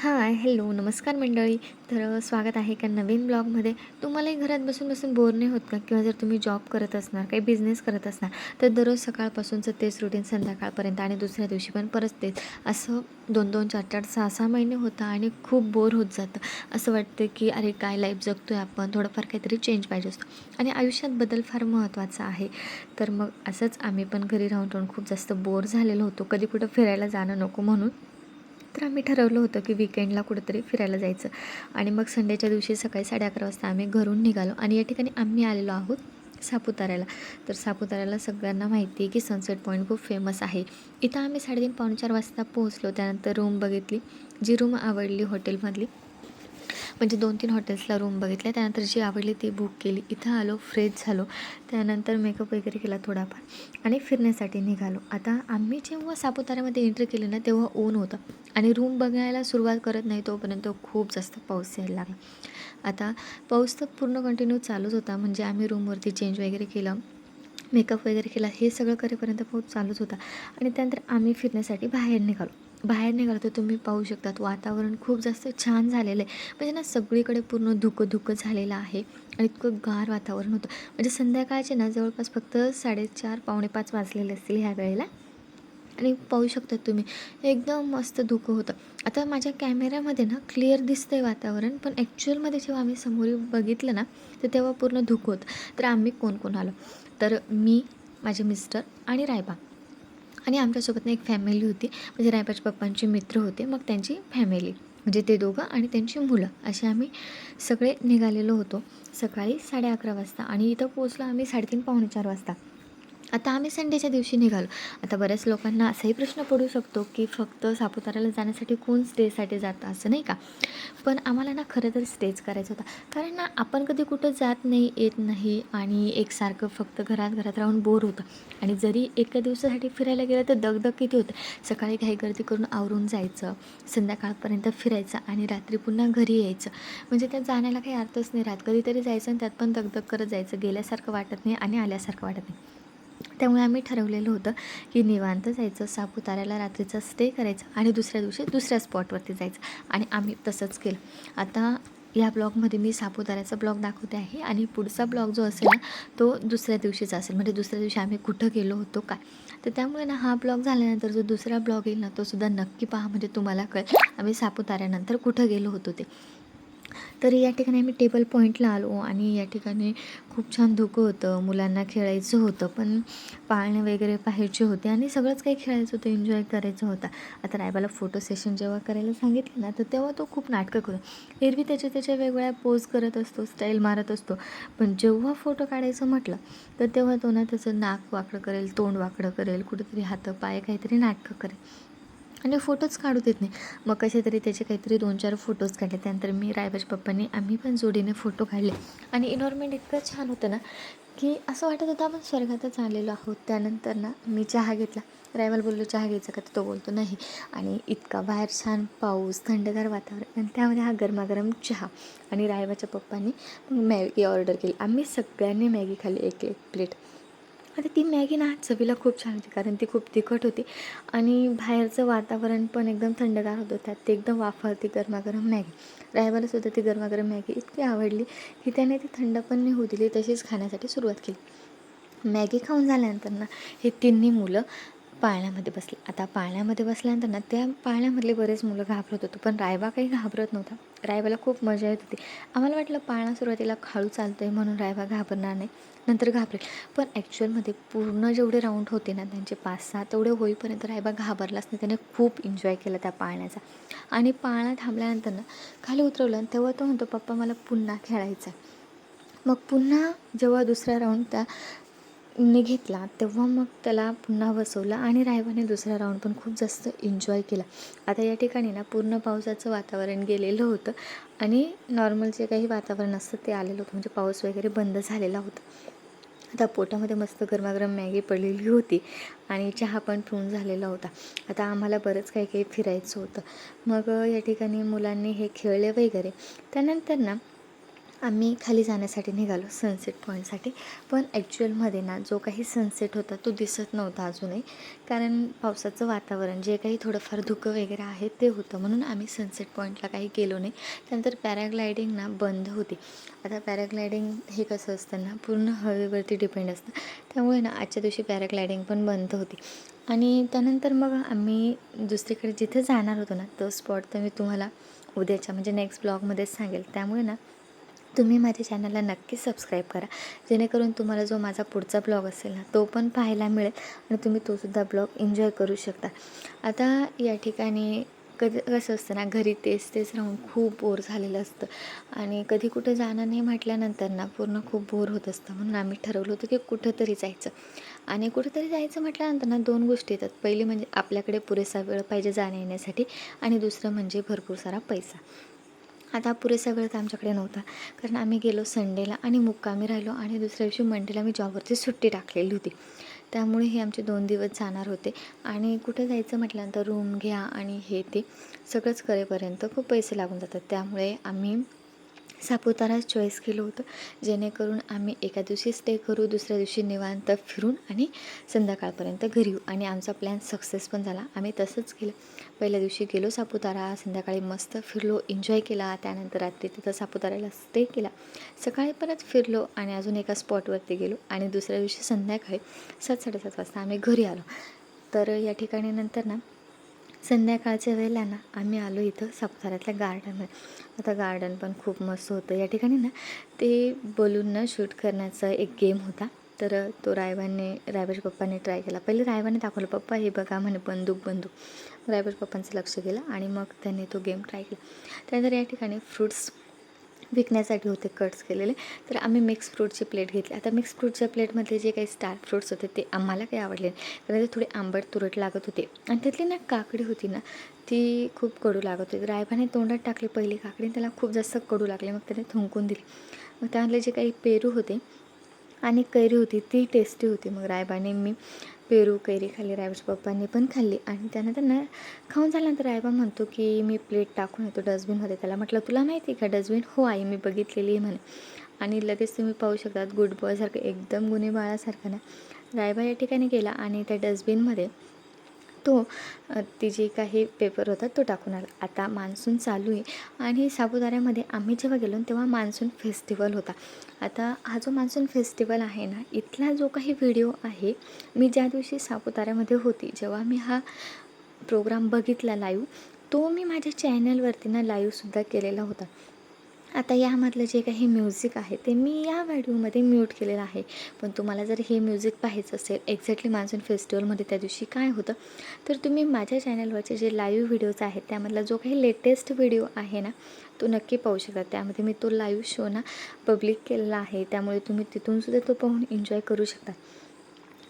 Hi hello नमस्कार मंडळी. तर स्वागत आहे का नवीन ब्लॉगमध्ये. तुम्हालाही घरात बसून बसून बोर नाही होत का? किंवा जर तुम्ही जॉब करत असणार काही बिझनेस करत असणार तर दररोज सकाळपासूनचं तेच रुटीन संध्याकाळपर्यंत आणि दुसऱ्या दिवशी पण परत तेच. असं दोन दोन चार चार सहा सहा महिने होतं आणि खूप बोर होत जातं. असं वाटतं की अरे काय लाईफ जगतो आहे आपण? थोडंफार काहीतरी चेंज पाहिजे असतो. आणि आयुष्यात बदल फार महत्त्वाचा आहे. तर मग असंच आम्ही पण घरी राहून राहून खूप जास्त बोर झालेलो होतो. कधी कुठं फिरायला जाणं नको म्हणून. तर आम्ही ठरवलं होतं की विकेंडला कुठंतरी फिरायला जायचं. आणि मग संडेच्या दिवशी सकाळी साडे अकरा वाजता आम्ही घरून निघालो. आणि या ठिकाणी आम्ही आलेलो आहोत सापुताऱ्याला. तर सापुताऱ्याला सगळ्यांना माहिती आहे की सनसेट पॉईंट खूप फेमस आहे. इथं आम्ही साडेतीन पावणे चार वाजता पोहोचलो. त्यानंतर रूम बघितली. जी रूम आवडली हॉटेलमधली म्हणजे दोन तीन हॉटेल्सला रूम बघितल्या त्यानंतर जी आवडली ती बुक केली. इथं आलो फ्रेश झालो. त्यानंतर मेकअप वगैरे केला थोडाफार. आणि फिरण्यासाठी निघालो. आता आम्ही जेव्हा सापुताऱ्यामध्ये एंट्री केली ना तेव्हा ऊन होतं. आणि रूम बघायला सुरुवात करत नाही तोपर्यंत खूप जास्त पाऊस यायला लागला. आता पाऊस तर पूर्ण कंटिन्यू चालूच होता. म्हणजे आम्ही रूमवरती चेंज वगैरे केलं. मेकअप वगैरे केला. हे सगळं करेपर्यंत पाऊस चालूच होता. आणि त्यानंतर आम्ही फिरण्यासाठी बाहेर निघालो. बाहेर निघालं तर तुम्ही पाहू शकतात वातावरण खूप जास्त छान झालेलं आहे. म्हणजे ना सगळीकडे पूर्ण धुकं धुकं झालेलं आहे आणि इतकं गार वातावरण होतं. म्हणजे संध्याकाळचे ना जवळपास फक्त साडेचार पावणे पाच वाजलेले असतील ह्या वेळेला. आणि पाहू शकतात तुम्ही एकदम मस्त धुकं होतं. आता माझ्या कॅमेऱ्यामध्ये ना क्लिअर दिसतं आहे वातावरण पण ॲक्च्युअलमध्ये जेव्हा आम्ही समोर बघितलं ना तर तेव्हा पूर्ण धुकं होतं. तर आम्ही कोण कोण आलो? तर मी माझे मिस्टर आणि रायबा. आणि आमच्यासोबत ना एक फॅमिली होती. म्हणजे रायबाच्या पप्पांचे मित्र होते. मग त्यांची फॅमिली म्हणजे ते दोघं आणि त्यांची मुलं. असे आम्ही सगळे निघालेलो होतो. सकाळी साडे अकरा वाजता. आणि इथं पोचलो आम्ही साडेतीन पावणे चार वाजता. आता आम्ही संडेच्या दिवशी निघालो. आता बऱ्याच लोकांना असाही प्रश्न पडू शकतो की फक्त सापुताऱ्याला जाण्यासाठी कोण स्टेसाठी जातं असं नाही का? पण आम्हाला ना खरं तर स्टेज करायचं होता. कारण ना आपण कधी कुठं जात नाही येत नाही आणि एकसारखं फक्त घरात घरात राहून बोर होतं. आणि जरी एका दिवसासाठी फिरायला गेलं तर दगदग किती होतं? सकाळी घाई गर्दी करून आवरून जायचं संध्याकाळपर्यंत फिरायचं आणि रात्री पुन्हा घरी यायचं. म्हणजे त्यात जाण्याला काही अर्थच नाही. राहत कधीतरी जायचं आणि त्यात पण दगदग करत जायचं. गेल्यासारखं वाटत नाही आणि आल्यासारखं वाटत नाही. त्यामुळे आम्ही ठरवलेलं होतं की निवांत जायचं सापुताऱ्याला रात्रीचा स्टे करायचा आणि दुसऱ्या दिवशी दुसऱ्या स्पॉटवरती जायचं. आणि आम्ही तसंच केलं. आता या ब्लॉगमध्ये मी सापुताऱ्याचा ब्लॉग दाखवते आहे आणि पुढचा ब्लॉग जो असेल ना तो दुसऱ्या दिवशीचा असेल. म्हणजे दुसऱ्या दिवशी आम्ही कुठं गेलो होतो काय? तर त्यामुळे ना हा ब्लॉग झाल्यानंतर जो दुसरा ब्लॉग येईल ना तो सुद्धा नक्की पहा. म्हणजे तुम्हाला कळेल. आम्ही सापुताऱ्यानंतर कुठं गेलो होतो ते. तर या ठिकाणी आम्ही टेबल पॉईंटला आलो आणि या ठिकाणी खूप छान धुकं होतं. मुलांना खेळायचं होतं पण पाळणे वगैरे पाहायचे होते आणि सगळंच काही खेळायचं होतं एन्जॉय करायचं होता. आता रायबाला फोटो सेशन जेव्हा करायला सांगितलं ना तर तेव्हा तो खूप नाटकं करतो. एरवी त्याच्या त्याच्या वेगवेगळ्या पोज करत असतो स्टाईल मारत असतो. पण जेव्हा फोटो काढायचं म्हटलं तर तेव्हा तो ना त्याचं नाक वाकडं करेल तोंड वाकडं करेल कुठेतरी हातं पाय काहीतरी नाटकं करेल. आणि फोटोच काढू देत नाही. मग कसे तरी त्याचे काहीतरी दोन चार फोटोज काढले. त्यानंतर मी रायबाज पप्पांनी आम्ही पण जोडीने फोटो काढले. आणि इन्व्हायरमेंट इतकं छान होतं ना की असं वाटत होतं आपण स्वर्गातच आलेलो आहोत. त्यानंतर ना मी चहा घेतला. रायवाल बोललो चहा घ्यायचा का? तर तो बोलतो नाही. आणि इतका बाहेर छान पाऊस थंडगार वातावरण आणि त्यामध्ये हा गरमागरम चहा आणि रायबाच्या पप्पांनी मॅगी ऑर्डर केली. आम्ही सगळ्यांनी मॅगी खाल्ली एक एक प्लेट. आता ती मॅगी ना चवीला खूप छान होती कारण ती खूप तिखट होती. आणि बाहेरचं वातावरण पण एकदम थंडगार होतं. त्यात ते एकदम वाफरती गरमागरम मॅगी. रायबाला ती गरमागरम मॅगी इतकी आवडली की त्याने ती थंड पण नाही होऊ दिली तशीच खाण्यासाठी सुरुवात केली. मॅगी खाऊन झाल्यानंतर ना हे तिन्ही मुलं पाळण्यामध्ये बसले. आता पाळण्यामध्ये बसल्यानंतर ना त्या पाळण्यामधले बरेच मुलं घाबरत होतो पण रायबा काही घाबरत नव्हता. रायबाला खूप मजा येत होती. आम्हाला वाटलं पाळणा सुरुवातीला खाळू चालतं आहे म्हणून रायबा घाबरणार नाही नंतर घाबरेल. पण ॲक्च्युअलमध्ये पूर्ण जेवढे राऊंड होते ना त्यांचे पाच सहा तेवढे होईपर्यंत रायबा घाबरलाच नाही. त्याने खूप एन्जॉय केला त्या पाळण्याचा. आणि पाळणा थांबल्यानंतर ना खाली उतरवलं तेव्हा तो म्हणतो पप्पा मला पुन्हा खेळायचा मग पुन्हा जेव्हा दुसरा राऊंड त्या ने घेतला तेव्हा मग त्याला पुन्हा बसवलं आणि रायबाने दुसरा राऊंड पण खूप जास्त एन्जॉय केला. आता या ठिकाणी ना पूर्ण पावसाचं वातावरण गेलेलं होतं आणि नॉर्मल जे काही वातावरण असतं ते आलेलं होतं. म्हणजे पाऊस वगैरे बंद झालेला होता. आता पोटामध्ये मस्त गरमागरम मॅगी पडलेली होती आणि चहा पण पिऊन झालेला होता. आता आम्हाला बरंच काही काही फिरायचं होतं. मग या ठिकाणी मुलांनी हे खेळले वगैरे. त्यानंतर ना आम्ही खाली जाण्यासाठी निघालो सनसेट पॉईंटसाठी पण ॲक्च्युअलमध्ये ना जो काही सनसेट होता तो दिसत नव्हता अजूनही. कारण पावसाचं वातावरण जे काही थोडंफार धुकं वगैरे आहे ते होतं. म्हणून आम्ही सनसेट पॉईंटला काही गेलो नाही. त्यानंतर पॅराग्लायडिंग ना बंद होती. आता पॅराग्लायडिंग हे कसं असतं ना पूर्ण हवेवरती डिपेंड असतं. त्यामुळे ना आजच्या दिवशी पॅराग्लायडिंग पण बंद होती. आणि त्यानंतर मग आम्ही दुसरीकडे जिथे जाणार होतो ना तो स्पॉट तर मी तुम्हाला उद्याच्या म्हणजे नेक्स्ट ब्लॉगमध्येच सांगेल. त्यामुळे ना तुम्ही माझ्या चॅनलला नक्की सबस्क्राईब करा. जेणेकरून तुम्हाला जो माझा पुढचा ब्लॉग असेल ना तो पण पाहायला मिळेल आणि तुम्ही तोसुद्धा ब्लॉग एन्जॉय करू शकता. आता या ठिकाणी कधी कसं असतं ना घरी तेच तेच राहून खूप बोर झालेलं असतं. आणि कधी कुठं जाणं नाही म्हटल्यानंतर ना पूर्ण खूप बोर होत असतं. म्हणून आम्ही ठरवलं होतं की कुठंतरी जायचं. आणि कुठंतरी जायचं म्हटल्यानंतर ना दोन गोष्टी येतात. पहिली म्हणजे आपल्याकडे पुरेसा वेळ पाहिजे जाण्या येण्यासाठी आणि दुसरं म्हणजे भरपूर सारा पैसा. आता पुरेसा वेळ तर आमच्याकडे नव्हता. कारण आम्ही गेलो संडेला आणि मुक्कामी राहिलो आणि दुसऱ्या दिवशी मंडेला मी जॉबवरची सुट्टी टाकलेली होती. त्यामुळे हे आमचे दोन दिवस जाणार होते. आणि कुठे जायचं म्हटल्यानंतर रूम घ्या आणि हे ते सगळंच करेपर्यंत खूप पैसे लागून जातात. त्यामुळे आम्ही सापुताराच चॉईस केलं होतं. जेणेकरून आम्ही एका दिवशी स्टे करू दुसऱ्या दिवशी निवांत फिरून आणि संध्याकाळपर्यंत घरी येऊ. आणि आमचा प्लॅन सक्सेस पण झाला. आम्ही तसंच केलं. पहिल्या दिवशी गेलो सापुतारा संध्याकाळी मस्त फिरलो एन्जॉय केला. त्यानंतर रात्री तिथं सापुताऱ्याला स्टे केला. सकाळी परत फिरलो आणि अजून एका स्पॉटवरती गेलो. आणि दुसऱ्या दिवशी संध्याकाळी सात साडेसात वाजता आम्ही घरी आलो. तर या ठिकाणी नंतर ना संध्याकाळच्या वेळेला ना आम्ही आलो इथं सापुताऱ्यातल्या गार्डनमध्ये आता गार्डन पण खूप मस्त होतं. या ठिकाणी ना ते बलूननं शूट करण्याचा एक गेम होता. तर तो रायबाने रायबाच्या पप्पाने ट्राय केला. पहिले रायबाने दाखवलं पप्पा हे बघा म्हणे बंदूक बंदूक. रायबाच्या पप्पांचं लक्ष गेलं आणि मग त्यांनी तो गेम ट्राय केला. त्यानंतर या ठिकाणी फ्रुट्स विकण्यासाठी होते कट्स केलेले. तर आम्ही मिक्स फ्रूटची प्लेट घेतली. आता मिक्स फ्रूटच्या प्लेटमधले जे काही स्टार फ्रूट्स होते ते आम्हाला काही आवडले नाही. कारण ते थोडे आंबट तुरट लागत होते. आणि त्यातली ना काकडी होती ना ती खूप कडू लागत होती. रायबाने तोंडात टाकली पहिली काकडी त्याला खूप जास्त कडू लागले. मग त्याने थुंकून दिली. मग त्यामधले जे काही पेरू होते आणि कैरी होती ती टेस्टी होती. मग रायबाने मी पेरू कैरी खाल्ली रायबाच्या पप्पांनी पण खाल्ली. आणि त्यानं त्यांना खाऊन झाल्यानंतर रायबा म्हणतो की मी प्लेट टाकून येतो डस्टबिनमध्ये त्याला म्हटलं तुला माहिती आहे का डस्टबिन हो आई मी बघितलेली आहे म्हणे. आणि लगेच तुम्ही पाहू शकतात गुड बॉयसारखं एकदम गुन्हे बाळासारखं ना. रायबा या ठिकाणी गेला आणि त्या डस्टबिनमध्ये तो ती जी काही पेपर होता तो टाकून आला. आता मान्सून चालू आहे आणि सापुताऱ्यामध्ये आम्ही जेव्हा गेलो तेव्हा मान्सून फेस्टिवल होता. आता हा जो मान्सून फेस्टिवल आहे ना इथला जो काही व्हिडिओ आहे मी ज्या दिवशी सापुताऱ्यामध्ये होती जेव्हा मी हा प्रोग्राम बघितला लाईव्ह तो मी माझ्या चॅनलवरती ना लाईव्हसुद्धा केलेला होता. आता यामधलं जे काही म्युझिक आहे ते मी या व्हिडिओमध्ये म्यूट केलेलं आहे. पण तुम्हाला जर हे म्युझिक पाहायचं असेल एक्झॅक्टली मान्सून फेस्टिवलमध्ये त्या दिवशी काय होतं तर तुम्ही माझ्या चॅनलवरचे जे लाईव्ह व्हिडिओज आहेत त्यामधला जो काही लेटेस्ट व्हिडिओ आहे ना तो नक्की पाहू शकता. त्यामध्ये मी तो लाईव्ह शो ना पब्लिक केलेला आहे. त्यामुळे तुम्ही तिथूनसुद्धा तो पाहून एन्जॉय करू शकता.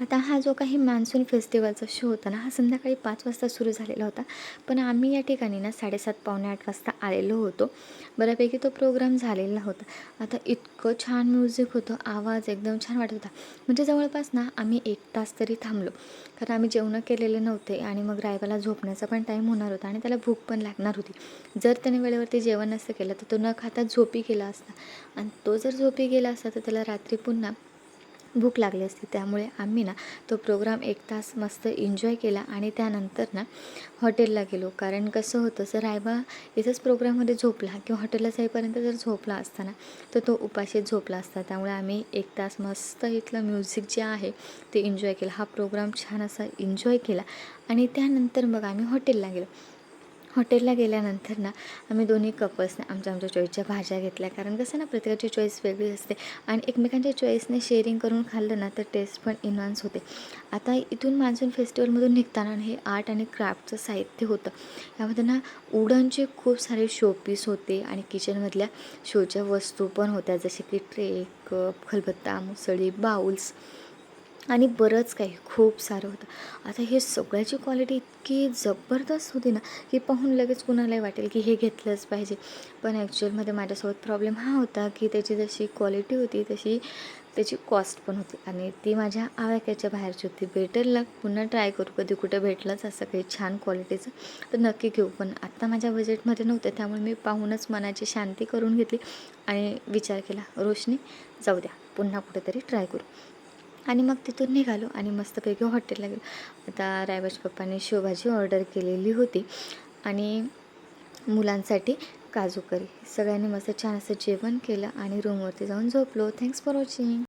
आता हा जो काही मान्सून फेस्टिवलचा शो होता ना हा संध्याकाळी पाच वाजता सुरू झालेला होता. पण आम्ही या ठिकाणी ना साडेसात पावणे आठ वाजता आलेलो होतो. बऱ्यापैकी तो प्रोग्राम झालेला होता. आता इतकं छान म्युझिक होतं आवाज एकदम छान वाटत होता. म्हणजे जवळपास ना आम्ही एक तास तरी थांबलो. कारण आम्ही जेवणं केलेले नव्हते आणि मग रायबाला झोपण्याचा पण टाईम होणार होता आणि त्याला भूक पण लागणार होती. जर त्याने वेळेवरती जेवण नसतं केलं तर तो न खाता झोपी गेला असता. आणि तो जर झोपी गेला असता तर त्याला रात्री पुन्हा भूक लागली असती. त्यामुळे आम्ही ना तो प्रोग्राम एक तास मस्त एन्जॉय केला आणि त्यानंतर ना हॉटेलला गेलो. कारण कसं होतं सर रायबा इथंच प्रोग्राममध्ये झोपला किंवा हॉटेलला जाईपर्यंत जर झोपला असता ना तर तो उपाशीच झोपला असता. त्यामुळे आम्ही एक तास मस्त इथलं म्युझिक जे आहे ते एन्जॉय केलं. हा प्रोग्राम छान असा एन्जॉय केला. आणि त्यानंतर मग आम्ही हॉटेलला गेलो. हॉटेलला गेल्यानंतर ना आम्ही दोन्ही कपल्सने आमच्या आमच्या चॉईसच्या भाज्या घेतल्या. कारण कसं ना प्रत्येकाची चॉईस वेगळी असते. आणि एकमेकांच्या चॉईसने शेअरिंग करून खाल्लं ना तर टेस्ट पण इन्हान्स होते. आता इथून मान्सून फेस्टिवलमधून निघताना हे आर्ट आणि क्राफ्टचं साहित्य होतं. यामध्ये ना उडनचे खूप सारे शोपीस होते. आणि किचनमधल्या शोच्या वस्तू पण होत्या. जसे की ट्रे कप खलबत्ता मुसळी बाउल्स आणि बरंच काही खूप सारं होतं. आता हे सगळ्याची क्वालिटी इतकी जबरदस्त होती ना की पाहून लगेच कुणालाही वाटेल की हे घेतलंच पाहिजे. पण ॲक्च्युअलमध्ये माझ्यासोबत प्रॉब्लेम हा होता की त्याची जशी क्वालिटी होती तशी त्याची कॉस्ट पण होती. आणि ती माझ्या आवाक्याच्या बाहेरची होती. बेटर लक पुन्हा ट्राय करू. कधी कुठं भेटलंच असं काही छान क्वालिटीचं तर नक्की घेऊ. पण आत्ता माझ्या बजेटमध्ये नव्हतं त्यामुळे मी पाहूनच मनाची शांती करून घेतली आणि विचार केला रोशनी जाऊ द्या. पुन्हा कुठेतरी ट्राय करू. आणि मग तिथून निघालो आणि मस्तपैकी हॉटेलला गेलो. आता रायबाज पप्पाने शेवभाजी ऑर्डर केलेली होती आणि मुलांसाठी काजू करी सगळ्यांनी मस्त छान असं जेवण केलं आणि रूमवरती जाऊन झोपलो. Thanks for watching